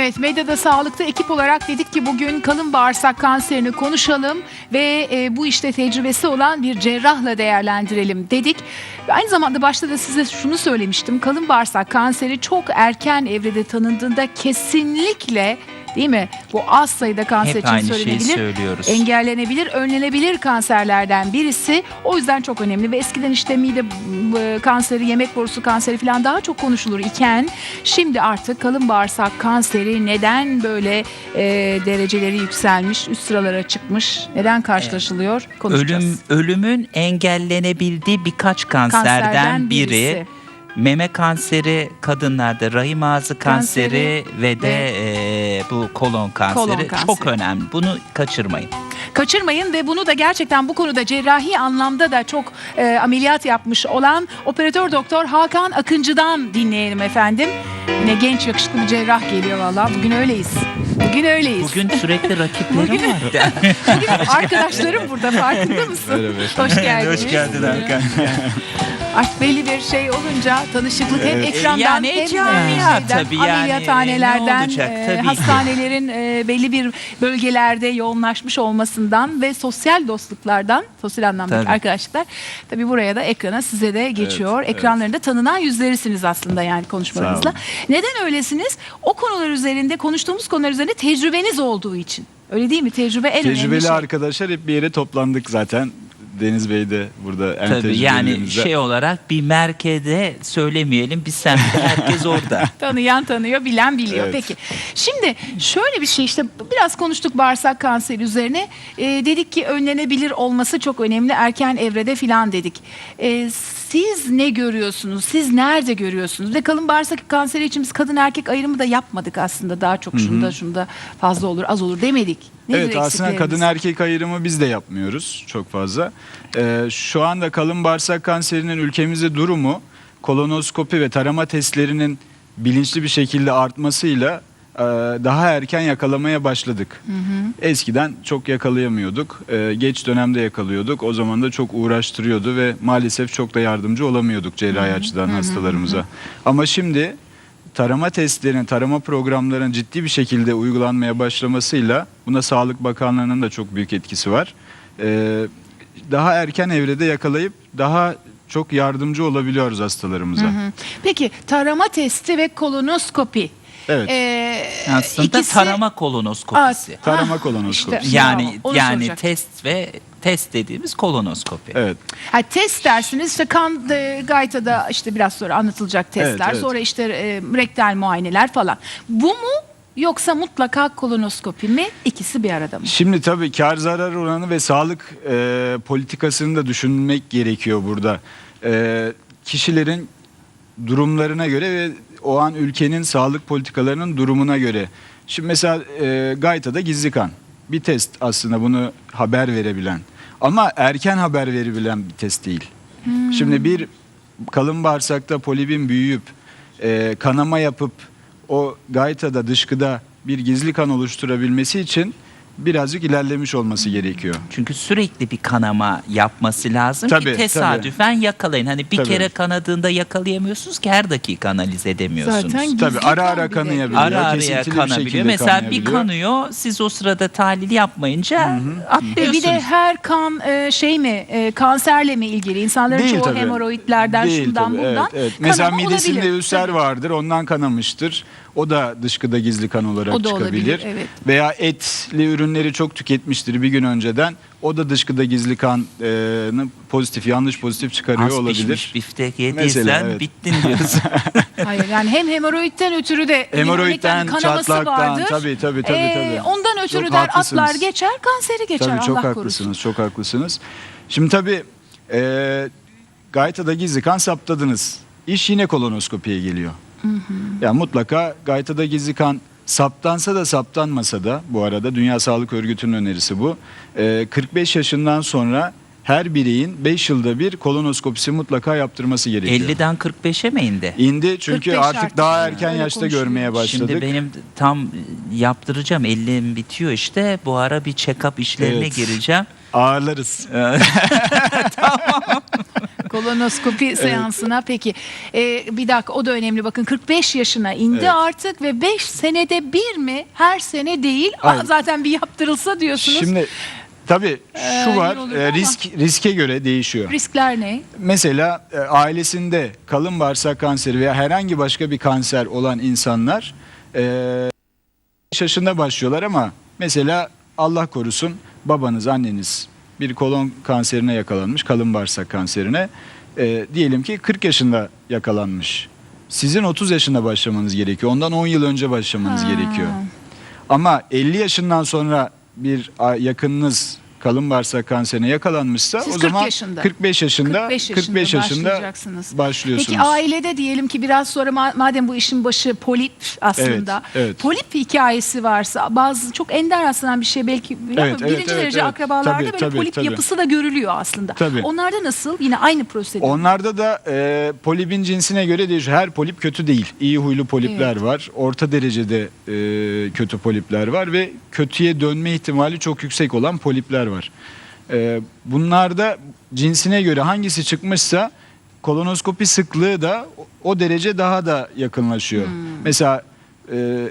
Evet, medyada sağlıkta ekip olarak dedik ki bugün kalın bağırsak kanserini konuşalım ve e, bu işte tecrübesi olan bir cerrahla değerlendirelim dedik. Ve Aynı zamanda başta da size şunu söylemiştim. Kalın bağırsak kanseri çok erken evrede tanındığında kesinlikle değil mi? Bu az sayıda kanser Hep için aynı şeyi söylenebilir. söylüyoruz. Engellenebilir, önlenebilir kanserlerden birisi. O yüzden çok önemli ve eskiden işte mide e, kanseri, yemek borusu kanseri falan daha çok konuşulur iken şimdi artık kalın bağırsak kanseri neden böyle e, dereceleri yükselmiş, üst sıralara çıkmış, neden karşılaşılıyor konuşacağız. Ölüm ölümün engellenebildiği birkaç kanserden, Kanserden biri. birisi. Meme kanseri kadınlarda, rahim ağzı kanseri, Kanseri ve de e, bu kolon kanseri, Kolon kanseri. çok önemli. Bunu kaçırmayın. Kaçırmayın ve bunu da gerçekten bu konuda cerrahi anlamda da çok e, ameliyat yapmış olan operatör doktor Hakan Akıncı'dan dinleyelim efendim. Yine genç yakışıklı bir cerrah geliyor valla. Bugün öyleyiz. Bugün öyleyiz. Bugün sürekli rakiplerim Bugün- var. Bugün arkadaşlarım burada farkında mısın? Hoş geldiniz. Hakan. Artık belli bir şey olunca tanışıklık hem ekrandan Yani hem camia şeyden, tabii yani, ameliyathanelerden, ne olacak e, tabii hastanelerin e, belli bir bölgelerde yoğunlaşmış olmasından ve sosyal dostluklardan, sosyal anlamdaki Tabii. arkadaşlıklar tabii buraya da ekrana size de geçiyor. evet. Ekranlarında tanınan yüzlerisiniz aslında yani konuşmalarınızla. Sağ. Neden öylesiniz? O konular üzerinde, konuştuğumuz konular üzerinde tecrübeniz olduğu için. Öyle değil mi? Tecrübe en önemli Tecrübeli şey. arkadaşlar hep bir yere toplandık zaten. Deniz Bey de burada en Tabii yani şey olarak bir merkeze söylemeyelim bir semtte herkes orada. Tanıyan tanıyor, bilen biliyor. Evet. Peki. Şimdi şöyle bir şey işte biraz konuştuk bağırsak kanseri üzerine. Ee, dedik ki önlenebilir olması çok önemli erken evrede filan dedik. Ee, siz ne görüyorsunuz? Siz nerede görüyorsunuz? Ve kalın bağırsak kanseri için biz kadın erkek ayrımı da yapmadık aslında. Daha çok şunda şunda fazla olur, az olur demedik. Nedir Evet aslında kadın erkek ayrımı biz de yapmıyoruz çok fazla. Ee, şu anda kalın bağırsak kanserinin ülkemizde durumu kolonoskopi ve tarama testlerinin bilinçli bir şekilde artmasıyla e, daha erken yakalamaya başladık. Eskiden çok yakalayamıyorduk. Ee, geç dönemde yakalıyorduk. O zaman da çok uğraştırıyordu ve maalesef çok da yardımcı olamıyorduk cerrahi açıdan hastalarımıza. Ama şimdi tarama testlerinin, tarama programlarının ciddi bir şekilde uygulanmaya başlamasıyla buna Sağlık Bakanlığı'nın da çok büyük etkisi var. Ee, daha erken evrede yakalayıp daha çok yardımcı olabiliyoruz hastalarımıza. Hı. Peki tarama testi ve kolonoskopi. Evet. Ee, Aslında ikisi- tarama kolonoskopisi. Aa, Tarama kolonoskopisi. işte, Yani yani test ve test dediğimiz kolonoskopi. Evet. Ha, test dersiniz işte kan e, gaytada işte biraz sonra anlatılacak testler Evet, evet. sonra işte e, rektal muayeneler falan. Bu mu yoksa mutlaka kolonoskopi mi ikisi bir arada mı? Şimdi tabii kar zarar oranı ve sağlık e, politikasını da düşünmek gerekiyor burada. E, kişilerin durumlarına göre ve o an ülkenin sağlık politikalarının durumuna göre. Şimdi mesela e, Gayta'da gizli kan bir test aslında bunu haber verebilen ama erken haber verebilen bir test değil. Şimdi bir kalın bağırsakta polibin büyüyüp e, kanama yapıp o Gayta'da dışkıda bir gizli kan oluşturabilmesi için birazcık ilerlemiş olması gerekiyor. Çünkü sürekli bir kanama yapması lazım Tabii, ki tesadüfen yakalayın. Hani bir Tabii. kere kanadığında yakalayamıyorsunuz ki her dakika analiz edemiyorsunuz. Zaten gizli Tabii, ara ara kan bile kanayabiliyor. Ara araya kesintili bir kanabiliyor. şekilde Mesela bir kanayabiliyor. kanıyor siz o sırada tahlil yapmayınca E atlıyorsunuz. bir de her kan e, şey mi e, kanserle mi ilgili? İnsanların Değil çoğu tabii. hemoroidlerden Değil şundan tabii, bundan Evet, evet. Mesela kanama midesinde olabilir. ülser vardır ondan kanamıştır. O da dışkıda gizli kan olarak O da çıkabilir. olabilir, evet. Veya etli ürünleri çok tüketmiştir bir gün önceden. O da dışkıda gizli kanı pozitif yanlış pozitif çıkarıyor Az olabilir. pişmiş biftek yediysen Mesela, evet. bittin diyorsun. Hayır yani hem hemoroidten ötürü de Hemoroidten, çatlaktan, vardır. tabii, tabii, tabii, Ee, tabii. ondan ötürü Çok der haklısınız. atlar geçer kanseri geçer Tabii Allah çok korusun. haklısınız, çok haklısınız. Şimdi tabii e, Gayta'da gizli kan saptadınız. İş yine kolonoskopiye geliyor. Yani mutlaka Gayta'da gizli kan saptansa da saptanmasa da bu arada Dünya Sağlık Örgütü'nün önerisi bu. E, 45 yaşından sonra her bireyin 5 yılda bir kolonoskopisi mutlaka yaptırması gerekiyor. 50'den 45'e mi indi? İndi çünkü 45 artık artık daha yani, erken öyle yaşta görmeye başladık. Şimdi benim tam yaptıracağım 50'm bitiyor işte bu ara bir check-up işlerine Evet. gireceğim. Ağırlarız. Kolonoskopi seansına peki. Ee, bir dakika o da önemli bakın 45 yaşına indi Evet. artık ve 5 senede bir mi? Her sene değil. Aa, Hayır. zaten bir yaptırılsa diyorsunuz. Şimdi tabii Ee, şu iyi var olur e, ama- risk riske göre değişiyor. Riskler ne? Mesela e, ailesinde kalın bağırsak kanseri veya herhangi başka bir kanser olan insanlar e, 5 yaşında başlıyorlar ama mesela Allah korusun babanız anneniz bir kolon kanserine yakalanmış kalın bağırsak kanserine E, diyelim ki 40 yaşında yakalanmış. Sizin 30 yaşında başlamanız gerekiyor. Ondan 10 yıl önce başlamanız Ha. gerekiyor. Ama 50 yaşından sonra bir yakınınız kalın bağırsak kanserine yakalanmışsa Siz o 40 zaman yaşında. 45 yaşında 45 45 yaşında yaşında, başlayacaksınız. başlıyorsunuz. Peki ailede diyelim ki biraz sonra ma- madem bu işin başı polip aslında. Evet, evet. Polip hikayesi varsa bazı çok ender rastlanan bir şey belki Evet, ama evet, birinci evet, derece evet. akrabalarda Tabii, böyle tabii, polip tabii. yapısı da görülüyor aslında. Tabii. Onlarda nasıl? Yine aynı prosedür. Onlarda da e, polipin cinsine göre değişiyor. Her polip kötü değil. İyi huylu polipler var. Orta derecede e, kötü polipler var ve kötüye dönme ihtimali çok yüksek olan polipler var. E, bunlarda cinsine göre hangisi çıkmışsa kolonoskopi sıklığı da o- derece daha da yakınlaşıyor. Hmm. Mesela e,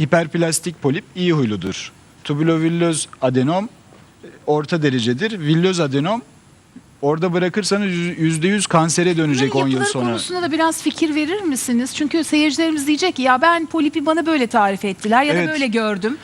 hiperplastik polip iyi huyludur. Tubulovillöz adenom e, orta derecedir. Villöz adenom orada bırakırsanız yüz- yüzde yüz kansere dönecek Bunların 10 yıl sonra. konusunda da biraz fikir verir misiniz? Çünkü seyircilerimiz diyecek ki ya ben polipi bana böyle tarif ettiler ya Evet. da böyle gördüm.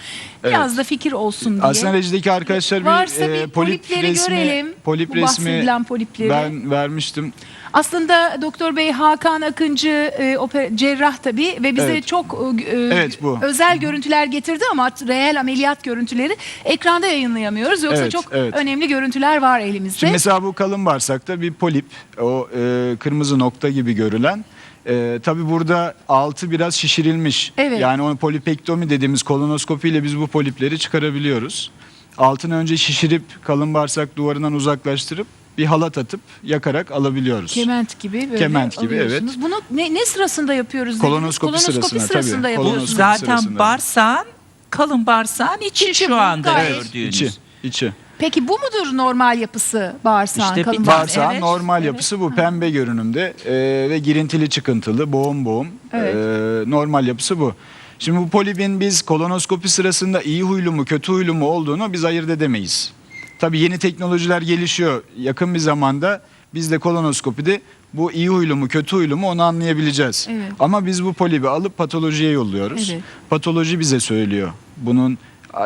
Biraz da fikir olsun diye. Aslında rejideki arkadaşlar bir, Varsa e, bir polipleri resmi, görelim. polip Bu resmi bahsedilen polipleri. ben vermiştim. Aslında Doktor Bey Hakan Akıncı e, oper, cerrah tabii ve bize Evet. çok e, Evet, bu. özel görüntüler getirdi ama reel ameliyat görüntüleri ekranda yayınlayamıyoruz. Yoksa Evet, çok evet. önemli görüntüler var elimizde. Şimdi mesela bu kalın bağırsakta bir polip, o e, kırmızı nokta gibi görülen. E, tabii burada altı biraz şişirilmiş. Evet. Yani onu polipektomi dediğimiz kolonoskopi ile biz bu polipleri çıkarabiliyoruz. Altını önce şişirip kalın bağırsak duvarından uzaklaştırıp bir halat atıp yakarak alabiliyoruz. Kement gibi böyle Kement gibi, alıyorsunuz. Bunu ne, ne sırasında yapıyoruz? dediniz? Kolonoskopi sırasında, sırasında tabii. yapıyorsunuz. Kolonoskopi Zaten sırasında. bağırsağın kalın bağırsağın içi İçi bu, şu anda gayet. gördüğünüz. İçi, içi. Peki bu mudur normal yapısı bağırsağın İşte bir kalın bağırsağın? Evet, normal evet. yapısı bu pembe görünümde e, ve girintili çıkıntılı boğum boğum Evet. E, normal yapısı bu. Şimdi bu polibin biz kolonoskopi sırasında iyi huylu mu kötü huylu mu olduğunu biz ayırt edemeyiz. Tabii yeni teknolojiler gelişiyor. Yakın bir zamanda biz de kolonoskopide bu iyi huylu mu kötü huylu mu onu anlayabileceğiz. Evet. Ama biz bu polibi alıp patolojiye yolluyoruz. Evet. Patoloji bize söylüyor. Bunun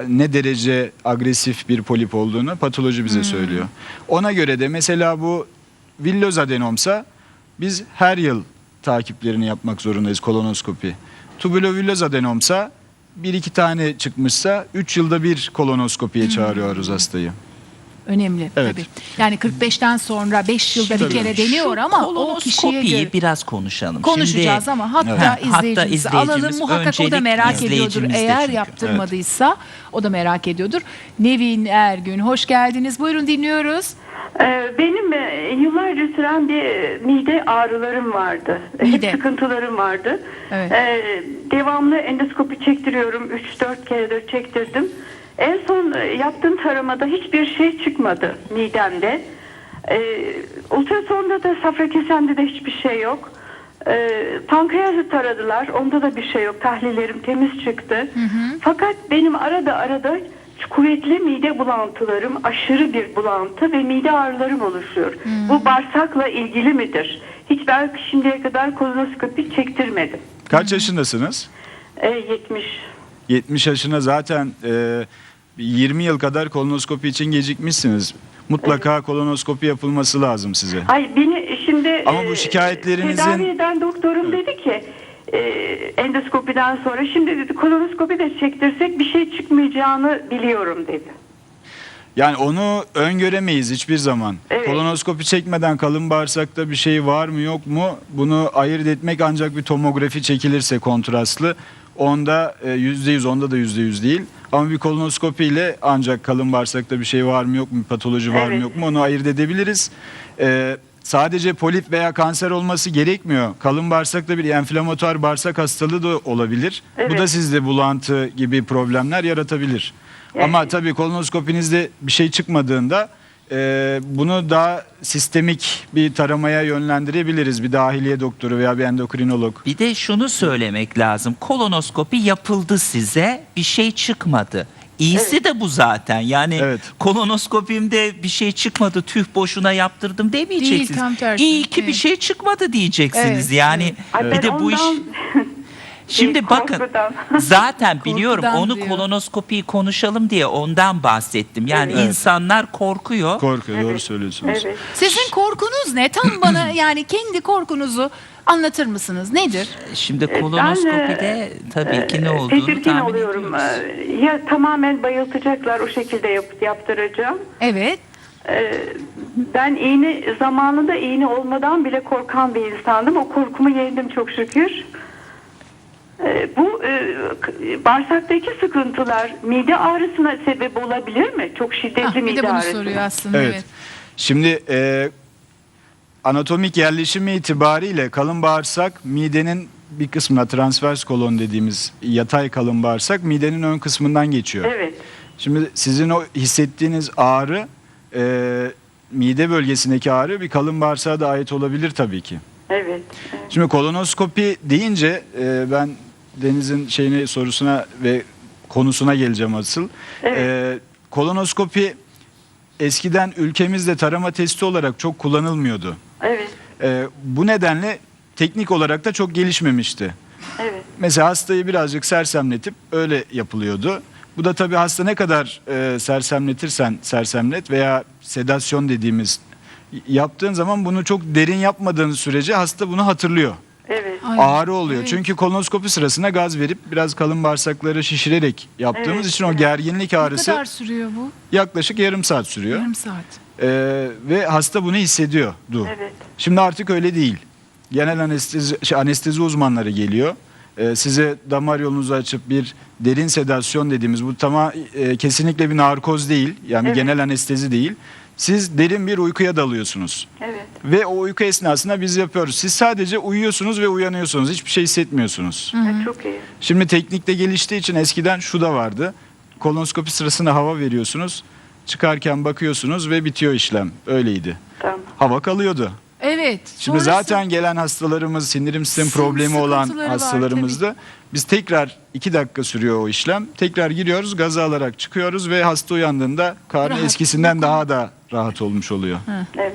ne derece agresif bir polip olduğunu patoloji bize söylüyor. Ona göre de mesela bu villoz adenomsa biz her yıl takiplerini yapmak zorundayız kolonoskopi. Tubulovilloz adenomsa bir iki tane çıkmışsa 3 yılda bir kolonoskopiye çağırıyoruz hastayı. Önemli Evet. tabii. Yani 45'ten sonra 5 yılda bir Tabii. kere deniyor ama o kişiye Kolonoskopiyi göre. biraz konuşalım. Konuşacağız Şimdi, ama hatta Evet. Ha, hatta izleyicimizi alalım. izleyicimiz, Muhakkak o da öncelik merak ediyordur. izleyicimiz de Eğer çünkü. yaptırmadıysa o da merak ediyordur. Nevin Ergün hoş geldiniz. Buyurun dinliyoruz. Ee, Benim e, yıllarca süren bir e, mide ağrılarım vardı. Mide. Hep sıkıntılarım vardı. Evet. Ee, Devamlı endoskopi çektiriyorum. 3-4 keredir çektirdim. En son e, yaptığım taramada hiçbir şey çıkmadı midemde. Ee, ultrasonda da safra kesemde de hiçbir şey yok. Ee, pankreası taradılar. Onda da bir şey yok. Tahlillerim temiz çıktı. Fakat benim arada arada kuvvetli mide bulantılarım, aşırı bir bulantı ve mide ağrılarım oluşuyor. Bu bağırsakla ilgili midir? Hiç ben şimdiye kadar kolonoskopi çektirmedim. Kaç yaşındasınız? E, 70. 70 yaşına zaten e, 20 yıl kadar kolonoskopi için gecikmişsiniz. Mutlaka kolonoskopi yapılması lazım size. Ay beni şimdi Ama bu e, şikayetlerinizin- tedavi eden doktorum dedi ki e, endoskopiden sonra şimdi dedi kolonoskopi de çektirsek bir şey çıkmayacağını biliyorum dedi. Yani onu öngöremeyiz hiçbir zaman. Evet. Kolonoskopi çekmeden kalın bağırsakta bir şey var mı yok mu bunu ayırt etmek ancak bir tomografi çekilirse kontrastlı. Onda e, yüzde yüz onda da yüzde yüz değil. Ama bir kolonoskopi ile ancak kalın bağırsakta bir şey var mı yok mu patoloji var mı Evet. yok mu onu ayırt edebiliriz. E, sadece polip veya kanser olması gerekmiyor. Kalın bağırsakta bir enflamatuar bağırsak hastalığı da olabilir. Bu Evet. da sizde bulantı gibi problemler yaratabilir. Ama tabii kolonoskopinizde bir şey çıkmadığında e, bunu daha sistemik bir taramaya yönlendirebiliriz. Bir dahiliye doktoru veya bir endokrinolog. Bir de şunu söylemek lazım. Kolonoskopi yapıldı size, bir şey çıkmadı. İyisi de bu zaten. Yani Evet. kolonoskopimde bir şey çıkmadı, tüh boşuna yaptırdım demeyeceksiniz. Değil, tam tersi. İyi ki bir Evet. şey çıkmadı diyeceksiniz. Evet, yani Ay, ben bir de bu iş ondan- Şimdi bakın korkudan. zaten biliyorum Korkudan onu diyor. kolonoskopiyi konuşalım diye ondan bahsettim. Yani Evet. insanlar korkuyor. Korkuyor, doğru Evet, söylüyorsunuz. Evet. Sizin korkunuz ne? Tam bana yani kendi korkunuzu anlatır mısınız? Nedir? Şimdi Ben, kolonoskopide tabii ki ne olduğunu Tedirgin tahmin oluyorum. ediyoruz. Ee, Ya tamamen bayıltacaklar o şekilde yap- yaptıracağım. Evet. Ee, Ben iğne zamanında iğne olmadan bile korkan bir insandım. O korkumu yendim çok şükür. Ee, Bu e, bağırsaktaki sıkıntılar mide ağrısına sebep olabilir mi? Çok şiddetli Ah, bir mide de bunu ağrısı. soruyor aslında. Evet. Evet. Şimdi e, anatomik yerleşimi itibariyle kalın bağırsak midenin bir kısmına transvers kolon dediğimiz yatay kalın bağırsak midenin ön kısmından geçiyor. Evet. Şimdi sizin o hissettiğiniz ağrı e, mide bölgesindeki ağrı bir kalın bağırsağa da ait olabilir tabii ki. Evet. evet. Şimdi kolonoskopi deyince e, ben Deniz'in şeyini sorusuna ve konusuna geleceğim asıl. Evet. E, kolonoskopi eskiden ülkemizde tarama testi olarak çok kullanılmıyordu. Evet. E, bu nedenle teknik olarak da çok gelişmemişti. Evet. Mesela hastayı birazcık sersemletip öyle yapılıyordu. Bu da tabii hasta ne kadar e, sersemletirsen sersemlet veya sedasyon dediğimiz yaptığın zaman bunu çok derin yapmadığın sürece hasta bunu hatırlıyor. Evet. Ay, Ağrı oluyor. evet. Çünkü kolonoskopi sırasında gaz verip biraz kalın bağırsakları şişirerek yaptığımız Evet, için o gerginlik Ne ağrısı kadar sürüyor bu? yaklaşık yarım saat sürüyor. Yarım saat. E, ve hasta bunu hissediyor. Du. Evet. Şimdi artık öyle değil. Genel anestezi, şey, anestezi uzmanları geliyor. Ee, size damar yolunuzu açıp bir derin sedasyon dediğimiz bu tamam e, kesinlikle bir narkoz değil. Yani Evet. genel anestezi değil. Siz derin bir uykuya dalıyorsunuz. Evet. Ve o uyku esnasında biz yapıyoruz. Siz sadece uyuyorsunuz ve uyanıyorsunuz. Hiçbir şey hissetmiyorsunuz. Ha, Çok iyi. Şimdi teknikte geliştiği için eskiden şu da vardı. Kolonoskopi sırasında hava veriyorsunuz. Çıkarken bakıyorsunuz ve bitiyor işlem. Öyleydi. Tamam. Hava kalıyordu. Evet. Şimdi sonrası- zaten gelen hastalarımız sindirim sistemi Sı- problemi olan sıkıntıları var, hastalarımızda biz tekrar iki dakika sürüyor o işlem. Tekrar giriyoruz gazı alarak çıkıyoruz ve hasta uyandığında karnı Rahat. eskisinden daha da rahat olmuş oluyor. Evet.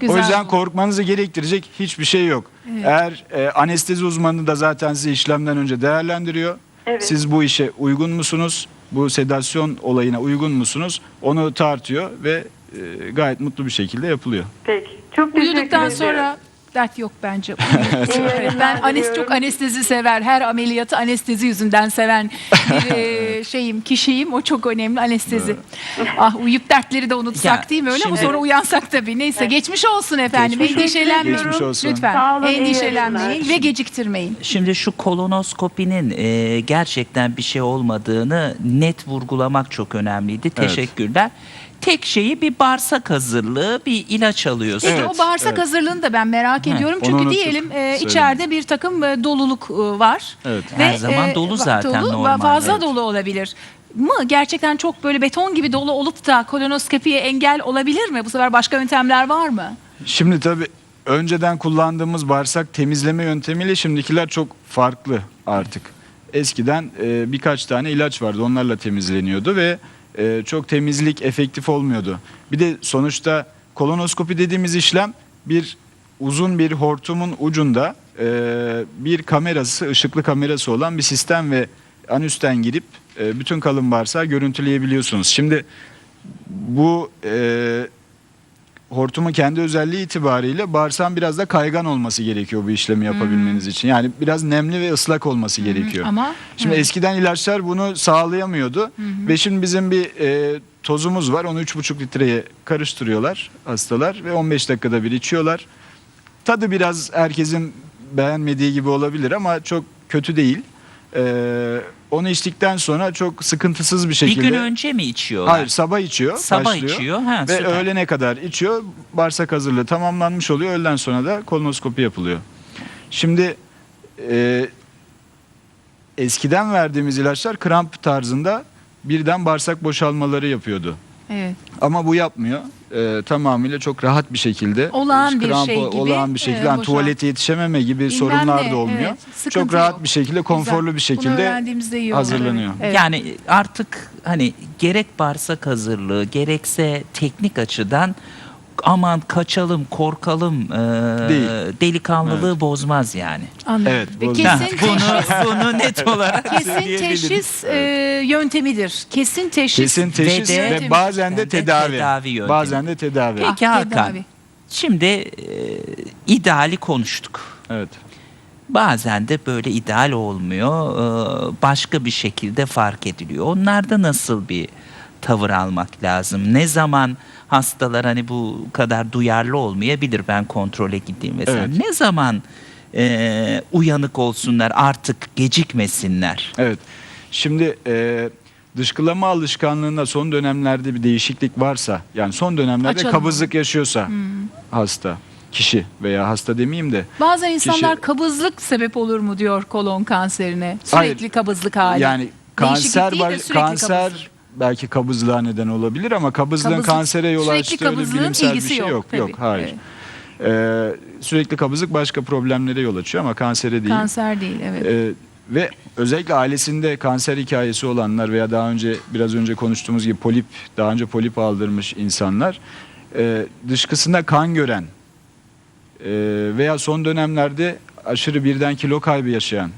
Güzel o yüzden korkmanızı gerektirecek hiçbir şey yok. Evet. Eğer e, anestezi uzmanı da zaten sizi işlemden önce değerlendiriyor. Evet. Siz bu işe uygun musunuz? Bu sedasyon olayına uygun musunuz? Onu tartıyor ve e, gayet mutlu bir şekilde yapılıyor. Peki. Çok teşekkür Uyuduktan ediyorum. sonra dert yok bence. Evet, ben anes çok anestezi sever. Her ameliyatı anestezi yüzünden seven bir e, şeyim, kişiyim. O çok önemli anestezi. ah uyuyup dertleri de unutsak Ya, değil mi öyle ama şimdi- sonra uyansak tabii. Neyse geçmiş olsun efendim. Geçmiş olsun. Endişelenmiyorum. Geçmiş olsun. Lütfen Sağ olun, iyi endişelenmeyin ve geciktirmeyin. Şimdi şu kolonoskopinin e, gerçekten bir şey olmadığını net vurgulamak çok önemliydi. Teşekkürler. Tek şeyi bir bağırsak hazırlığı, bir ilaç alıyorsun. Peki Evet, o bağırsak evet. hazırlığını da ben merak ediyorum. onu Çünkü unuttuk diyelim e, içeride bir takım e, doluluk e, var. Evet. Her zaman dolu va- zaten dolu, normalde. Fazla Evet. dolu olabilir. Mı gerçekten çok böyle beton gibi dolu olup da kolonoskopiye engel olabilir mi? Bu sefer başka yöntemler var mı? Şimdi tabii önceden kullandığımız bağırsak temizleme yöntemiyle şimdikiler çok farklı artık. Eskiden e, birkaç tane ilaç vardı onlarla temizleniyordu ve e, çok temizlik efektif olmuyordu. Bir de sonuçta kolonoskopi dediğimiz işlem bir uzun bir hortumun ucunda e, bir kamerası, ışıklı kamerası olan bir sistem ve anüsten girip e, bütün kalın bağırsağı görüntüleyebiliyorsunuz. Şimdi bu e, hortumun kendi özelliği itibariyle bağırsağın biraz da kaygan olması gerekiyor bu işlemi yapabilmeniz için. Yani biraz nemli ve ıslak olması gerekiyor. Ama Şimdi eskiden ilaçlar bunu sağlayamıyordu ve şimdi bizim bir e, tozumuz var. Onu 3,5 litreye karıştırıyorlar hastalar ve 15 dakikada bir içiyorlar. Tadı biraz herkesin beğenmediği gibi olabilir ama çok kötü değil. E, onu içtikten sonra çok sıkıntısız bir Bir şekilde. gün önce mi içiyorlar? Hayır sabah içiyor. Sabah başlıyor. içiyor. Ha, Ve süper. öğlene kadar içiyor. Bağırsak hazırlığı tamamlanmış oluyor. Öğleden sonra da kolonoskopi yapılıyor. Şimdi e, eskiden verdiğimiz ilaçlar kramp tarzında birden bağırsak boşalmaları yapıyordu. Evet. Ama bu yapmıyor. Ee, tamamıyla çok rahat bir şekilde Olağan bir şey gibi, olağan bir şekilde e, boşalt- tuvalete yetişememe gibi Bilmem sorunlar ne, da olmuyor. evet, sıkıntı çok rahat yok. bir şekilde konforlu Güzel. bir Bunu şekilde öğrendiğimizde iyi oldu, hazırlanıyor. evet. Yani artık hani gerek bağırsak hazırlığı gerekse teknik açıdan aman kaçalım korkalım e, Değil. delikanlılığı bozmaz yani. Anladım. Evet, Ve kesin bunu, teşhis, bunu net olarak kesin söyleyebilirim. teşhis e, yöntemidir. Kesin teşhis. Kesin teşhis Ve ve, de- bazen de tedavi. tedavi yöntemi. bazen de tedavi. Peki Ah, Hakan, tedavi. şimdi e, ideali konuştuk. Evet. Bazen de böyle ideal olmuyor. e, başka bir şekilde fark ediliyor. Onlarda nasıl bir tavır almak lazım? Ne zaman hastalar hani bu kadar duyarlı olmayabilir ben kontrole gideyim mesela. Evet. Ne zaman e, uyanık olsunlar artık gecikmesinler? Evet. Şimdi e, dışkılama alışkanlığında son dönemlerde bir değişiklik varsa yani son dönemlerde Açalım kabızlık yaşıyorsa hasta kişi veya hasta demeyeyim de Bazen insanlar Kişi- kabızlık sebep olur mu diyor kolon kanserine. Sürekli Hayır. kabızlık hali. yani kanser değil de var kanser kabızlık. Belki kabızlığa neden olabilir ama kabızlığın Kabızlık- kansere yol sürekli açtığı öyle kabızlığın bilimsel bir ilgisi şey yok, yok. tabii. Yok, hayır. Ee, sürekli kabızlık başka problemlere yol açıyor ama kansere değil. Kanser değil evet. Ee, ve özellikle ailesinde kanser hikayesi olanlar veya daha önce biraz önce konuştuğumuz gibi polip daha önce polip aldırmış insanlar e, dışkısında kan gören e, veya son dönemlerde aşırı birden kilo kaybı yaşayan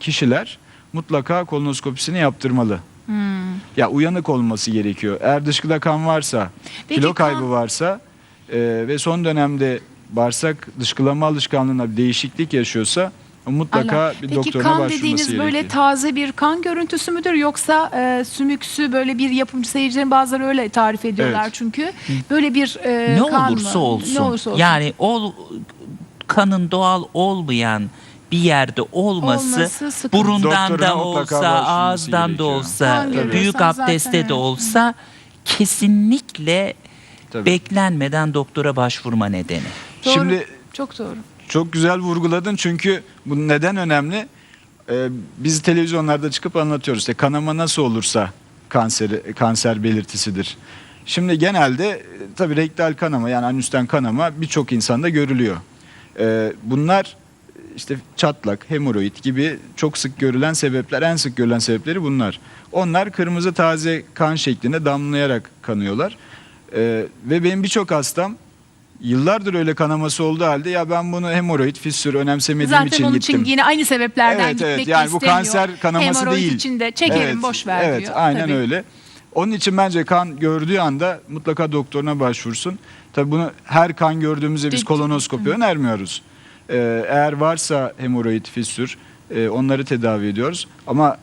kişiler mutlaka kolonoskopisini yaptırmalı. Hmm. Ya uyanık olması gerekiyor. Eğer dışkıda kan varsa, Peki kilo kan- kaybı varsa e, ve son dönemde bağırsak dışkılama alışkanlığına bir değişiklik yaşıyorsa mutlaka Allah. bir Peki doktoruna kan başvurması dediğiniz gerekiyor. böyle taze bir kan görüntüsü müdür yoksa e, sümüksü böyle bir yapımcı seyircilerin bazıları öyle tarif ediyorlar Evet. çünkü. Böyle bir e, ne kan olursa mı? olsun. Ne olursa olsun. Yani ol kanın doğal olmayan bir yerde olması, Olması sıkıntı. burundan Doktoruna da mutlaka olsa, başvurması ağızdan da gerekiyor. olsa, Kan büyük görüyorsan abdestte zaten, de evet. olsa kesinlikle Tabii. beklenmeden doktora başvurma nedeni. Doğru. Şimdi çok doğru. çok güzel vurguladın çünkü bu neden önemli? Ee, biz televizyonlarda çıkıp anlatıyoruz. İşte kanama nasıl olursa kanseri, kanser belirtisidir. Şimdi genelde e, tabii rektal kanama yani anüsten kanama birçok insanda görülüyor. Ee, bunlar işte çatlak, hemoroid gibi çok sık görülen sebepler, en sık görülen sebepleri bunlar. Onlar kırmızı taze kan şeklinde damlayarak kanıyorlar. Ee, ve benim birçok hastam yıllardır öyle kanaması olduğu halde ya ben bunu hemoroid, fissür önemsemediğim Zaten için onun gittim. için yine aynı sebeplerden Evet gitmek evet yani bu istemiyor. kanser kanaması Hemoroid değil. için de çekerim Evet, boş ver evet, diyor. aynen Tabii. öyle. Onun için bence kan gördüğü anda mutlaka doktoruna başvursun. Tabii bunu her kan gördüğümüzde biz kolonoskopi önermiyoruz. Ee, eğer varsa hemoroid, fissür e, onları tedavi ediyoruz. Ama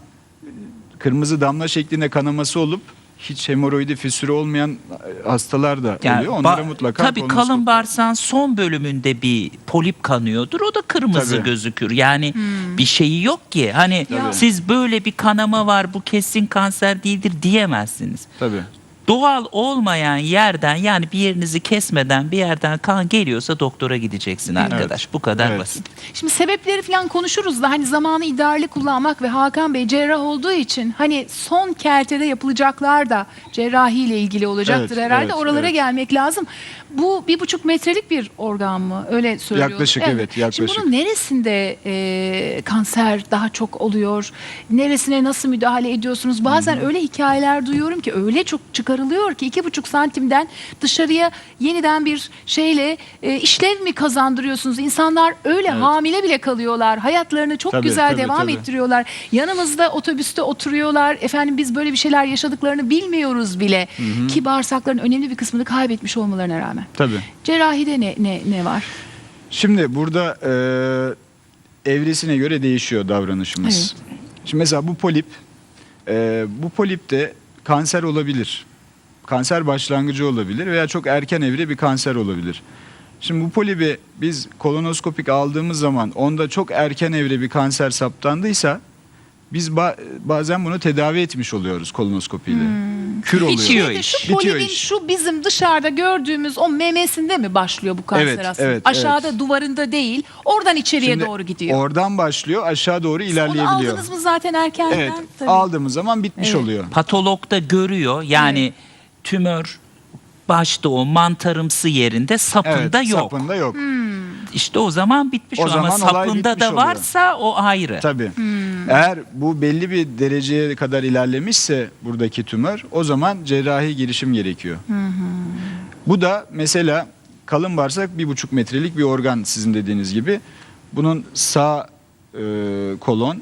kırmızı damla şeklinde kanaması olup hiç hemoroidi, fissürü olmayan e, hastalar da Yani oluyor. Onlara ba- mutlaka Tabii kalın bağırsağın son bölümünde bir polip kanıyordur. O da kırmızı Tabii. gözükür. Yani Hmm. bir şeyi yok ki. Hani Tabii. siz böyle bir kanama var bu kesin kanser değildir diyemezsiniz. Tabii. Doğal olmayan yerden yani bir yerinizi kesmeden bir yerden kan geliyorsa doktora gideceksin arkadaş. Bu kadar Evet. basit. Şimdi sebepleri falan konuşuruz da hani zamanı idareli kullanmak ve Hakan Bey cerrah olduğu için hani son kertede yapılacaklar da cerrahiyle ilgili olacaktır Evet, herhalde. evet, Oralara evet. gelmek lazım. Bu bir buçuk metrelik bir organ mı? Öyle söylüyoruz. Yaklaşık, evet, Şimdi yaklaşık. bunun neresinde e, kanser daha çok oluyor? Neresine nasıl müdahale ediyorsunuz? Bazen öyle hikayeler duyuyorum ki öyle çok çıkarılıyor ki iki buçuk santimden dışarıya yeniden bir şeyle e, işlev mi kazandırıyorsunuz? İnsanlar öyle hamile bile kalıyorlar. Hayatlarını çok Tabii, güzel tabii, devam tabii. ettiriyorlar. Yanımızda otobüste oturuyorlar. Efendim biz böyle bir şeyler yaşadıklarını bilmiyoruz bile. Ki bağırsakların önemli bir kısmını kaybetmiş olmalarına rağmen. Tabii. Cerrahide ne ne ne var? Şimdi burada e, evresine göre değişiyor davranışımız. Şimdi mesela bu polip, e, bu polip de kanser olabilir. Kanser başlangıcı olabilir veya çok erken evre bir kanser olabilir. Şimdi bu polibi biz kolonoskopik aldığımız zaman onda çok erken evre bir kanser saptandıysa biz ba- bazen bunu tedavi etmiş oluyoruz kolonoskopiyle. Kür oluyor. Bitiyor iş. Şu Bitiyor polibin iş. şu bizim dışarıda gördüğümüz o memesinde mi başlıyor bu kanser Evet, aslında? evet, Aşağıda duvarında değil, oradan içeriye Şimdi doğru gidiyor. Oradan başlıyor aşağı doğru Onu ilerleyebiliyor. aldınız mı zaten erkenden? Evet Tabii. aldığımız zaman bitmiş Evet. oluyor. Patolog da görüyor. Yani tümör başta o mantarımsı yerinde sapında evet, yok. Sapında yok. İşte o zaman bitmiş O o ama zaman olay sapında da oluyor. varsa o ayrı. Tabii. Eğer bu belli bir dereceye kadar ilerlemişse buradaki tümör o zaman cerrahi girişim gerekiyor. Bu da mesela kalın bağırsak bir buçuk metrelik bir organ sizin dediğiniz gibi. Bunun sağ e, kolon,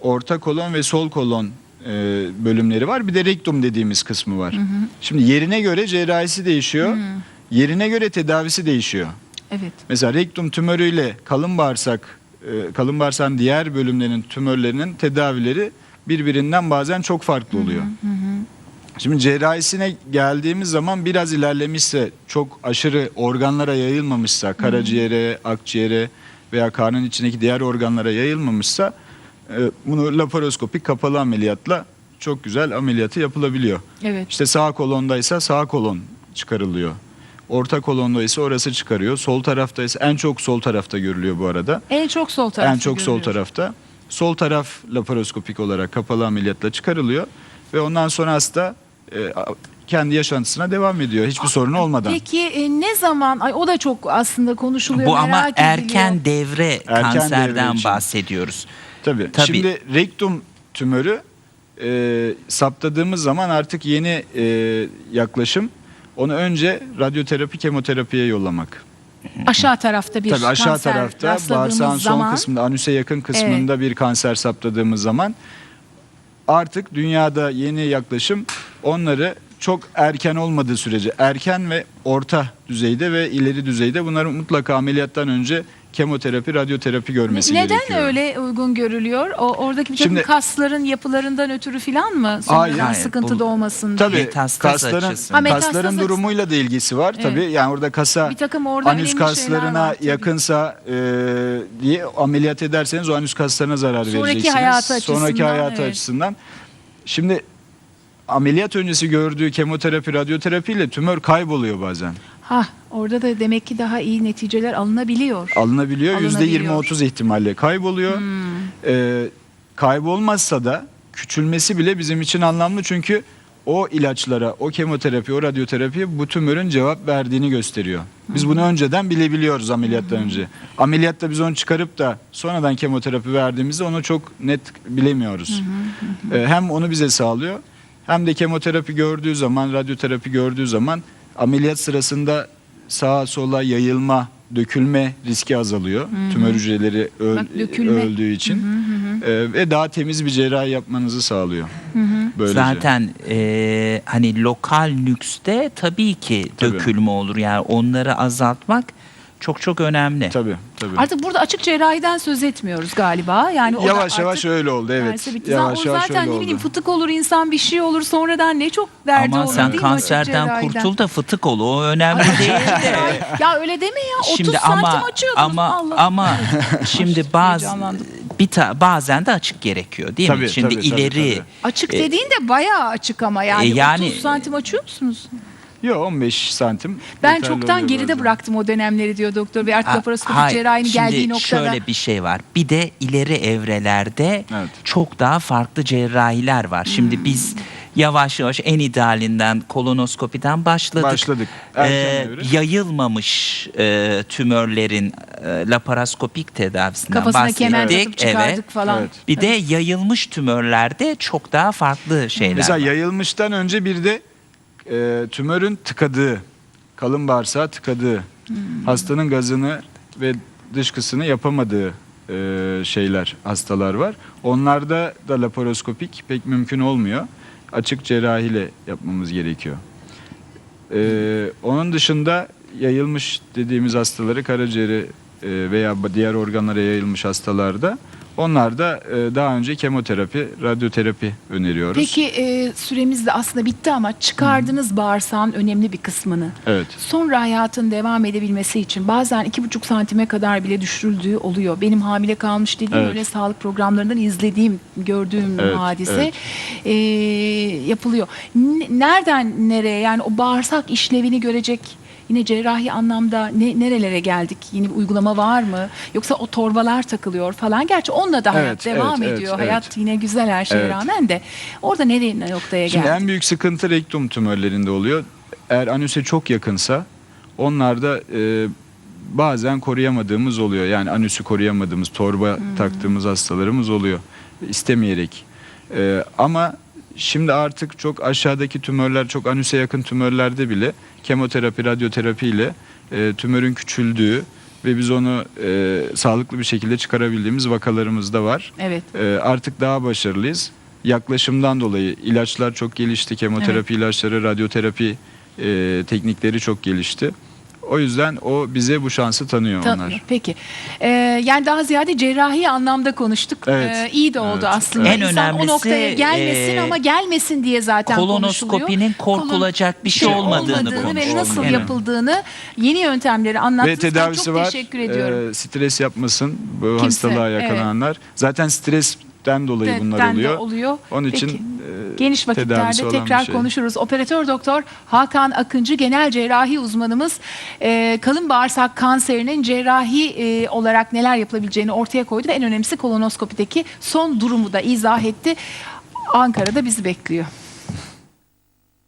orta kolon ve sol kolon e, bölümleri var. Bir de rektum dediğimiz kısmı var. Şimdi yerine göre cerrahisi değişiyor. Yerine göre tedavisi değişiyor. Evet. Mesela rektum tümörüyle kalın bağırsak, kalın bağırsağın diğer bölümlerinin tümörlerinin tedavileri birbirinden bazen çok farklı oluyor. Şimdi cerrahisine geldiğimiz zaman biraz ilerlemişse, çok aşırı organlara yayılmamışsa, karaciğere, akciğere veya karnın içindeki diğer organlara yayılmamışsa e, bunu laparoskopik kapalı ameliyatla çok güzel ameliyatı yapılabiliyor. Evet. İşte sağ kolondaysa sağ kolon çıkarılıyor. Orta kolonda ise orası çıkarıyor. Sol tarafta ise en çok sol tarafta görülüyor bu arada. En çok sol tarafta en çok sol görülüyor. tarafta. Sol taraf laparoskopik olarak kapalı ameliyatla çıkarılıyor ve ondan sonra hasta e, kendi yaşantısına devam ediyor hiçbir sorun olmadan. Peki e, ne zaman ay o da çok aslında konuşuluyor Bu ama merak ediliyor. erken devre Erken kanserden devre için. bahsediyoruz. Tabii. Tabii. Şimdi rektum tümörü e, saptadığımız zaman artık yeni e, yaklaşım onu önce radyoterapi kemoterapiye yollamak. aşağı tarafta bir Tabii aşağı kanser tarafta rastladığımız bağırsağın son zaman kısmında anüse yakın kısmında bir kanser saptadığımız zaman artık dünyada yeni yaklaşım onları çok erken olmadığı sürece erken ve orta düzeyde ve ileri düzeyde bunların mutlaka ameliyattan önce kemoterapi, radyoterapi görmesi neden gerekiyor. öyle uygun görülüyor? O oradaki bir takım Şimdi- kasların yapılarından ötürü filan mı? Sonradan Hayır, hayır, sıkıntı bu- doğmasın Tabii diye. Metastaz kasların, açısından. Kasların durumuyla da ilgisi var. Evet. Tabii yani orada kasa Bir takım orada anüs kaslarına var yakınsa e, diye ameliyat ederseniz o anüs kaslarına zarar Sonraki vereceksiniz. hayatı Sonraki açısından, hayatı evet. açısından. Şimdi ameliyat öncesi gördüğü kemoterapi, radyoterapi ile tümör kayboluyor bazen. Ha orada da demek ki daha iyi neticeler alınabiliyor. Alınabiliyor. Yüzde Alınabiliyor. %20-30 ihtimalle kayboluyor. Hmm. Ee, kaybolmazsa da küçülmesi bile bizim için anlamlı çünkü o ilaçlara, o kemoterapi, o radyoterapi bu tümörün cevap verdiğini gösteriyor. Biz bunu önceden bilebiliyoruz ameliyattan önce. Ameliyatta biz onu çıkarıp da sonradan kemoterapi verdiğimizde onu çok net bilemiyoruz. Ee, hem onu bize sağlıyor hem de kemoterapi gördüğü zaman, radyoterapi gördüğü zaman ameliyat sırasında sağa sola yayılma, dökülme riski azalıyor. Tümör hücreleri öl- Bak, dökülme. öldüğü için Ee, ve daha temiz bir cerrahi yapmanızı sağlıyor. Böylece. Zaten e, hani lokal nükste tabii ki Tabii. dökülme olur. Yani onları azaltmak çok çok önemli. tabii tabii. Artık burada açık cerrahiden söz etmiyoruz galiba. Yani o da yavaş yavaş artık öyle oldu evet. derse bitti. Yavaş o yavaş zaten öyle ne oldu. bileyim fıtık olur insan bir şey olur sonradan ne çok derdi Ama olur sen değil mi açık kanserden cerrahiden? kurtul da fıtık ol. O önemli değil de. ya öyle deme ya 30 Şimdi santim ama açıyordunuz. ama Allah. ama şimdi bazı Heyecanlandım. bir ta, bazen de açık gerekiyor değil mi? Tabii, Şimdi tabii, tabii, ileri tabii. Açık e, dediğin de bayağı açık ama yani, E, yani- 30 santim açıyor musunuz? Yok 15 santim. Ben yeterli çoktan oluyor geride bazen. bıraktım o dönemleri diyor doktor bey. Artık laparoskopik cerrahinin şimdi geldiği noktada. şöyle bir şey var. Bir de ileri evrelerde Evet. çok daha farklı cerrahiler var. Şimdi Hmm. biz yavaş yavaş en idealinden kolonoskopiden başladık. Başladık. Erken Ee, devre. yayılmamış e, tümörlerin e, laparoskopik tedavisinden Kafasına bahsettik. kemer takıp çıkardık Evet. falan. Evet. Bir de yayılmış tümörlerde çok daha farklı şeyler Mesela var. yayılmıştan önce bir de e, tümörün tıkadığı, kalın bağırsağı tıkadığı, Hmm. hastanın gazını ve dışkısını yapamadığı e, şeyler, hastalar var. Onlarda da laparoskopik pek mümkün olmuyor. Açık cerrahiyle yapmamız gerekiyor. E, onun dışında yayılmış dediğimiz hastaları karaciğeri e, veya diğer organlara yayılmış hastalarda onlar da e, daha önce kemoterapi, radyoterapi öneriyoruz. Peki e, süremiz de aslında bitti ama çıkardınız bağırsağın önemli bir kısmını. Evet. Sonra hayatın devam edebilmesi için bazen iki buçuk santime kadar bile düşürüldüğü oluyor. Benim hamile kalmış dediğim Evet. öyle sağlık programlarından izlediğim, gördüğüm Evet, hadise evet. e, yapılıyor. N- nereden nereye yani o bağırsak işlevini görecek yine cerrahi anlamda ne, nerelere geldik? Yeni bir uygulama var mı? Yoksa o torbalar takılıyor falan. Gerçi onunla da hayat Evet, devam evet, ediyor. evet, hayat evet. yine güzel her şeye Evet. rağmen de. Orada nereye noktaya Şimdi geldik? en büyük sıkıntı rektum tümörlerinde oluyor. Eğer anüse çok yakınsa onlarda e, bazen koruyamadığımız oluyor. Yani anüsü koruyamadığımız, torba taktığımız hastalarımız oluyor. İstemeyerek. E, ama şimdi artık çok aşağıdaki tümörler, çok anüse yakın tümörlerde bile kemoterapi, radyoterapi ile e, tümörün küçüldüğü ve biz onu e, sağlıklı bir şekilde çıkarabildiğimiz vakalarımız da var. Evet. Ee, artık daha başarılıyız. Yaklaşımdan dolayı ilaçlar çok gelişti. Kemoterapi ilaçları, radyoterapi e, teknikleri çok gelişti. O yüzden o bize bu şansı tanıyor Tanıyor. onlar. Peki. Ee, yani daha ziyade cerrahi anlamda konuştuk. Evet. Ee, iyi de oldu Evet. aslında. En İnsan önemlisi, o noktaya gelmesin e, ama gelmesin diye zaten kolonoskopinin konuşuluyor. korkulacak bir şey olmadığını ve konuşuyoruz. nasıl Evet. yapıldığını yeni yöntemleri anlattınız. Ve tedavisi ben çok var. teşekkür ediyorum. Ee, stres yapmasın bu Kimse, hastalığa yakalananlar. Zaten stresten dolayı bunlar Den oluyor. oluyor. Onun için Peki. e, Geniş vakitlerde tekrar şey. konuşuruz. Operatör doktor Hakan Akıncı genel cerrahi uzmanımız e, kalın bağırsak kanserinin cerrahi e, olarak neler yapılabileceğini ortaya koydu ve en önemlisi kolonoskopideki son durumu da izah etti. Ankara'da bizi bekliyor.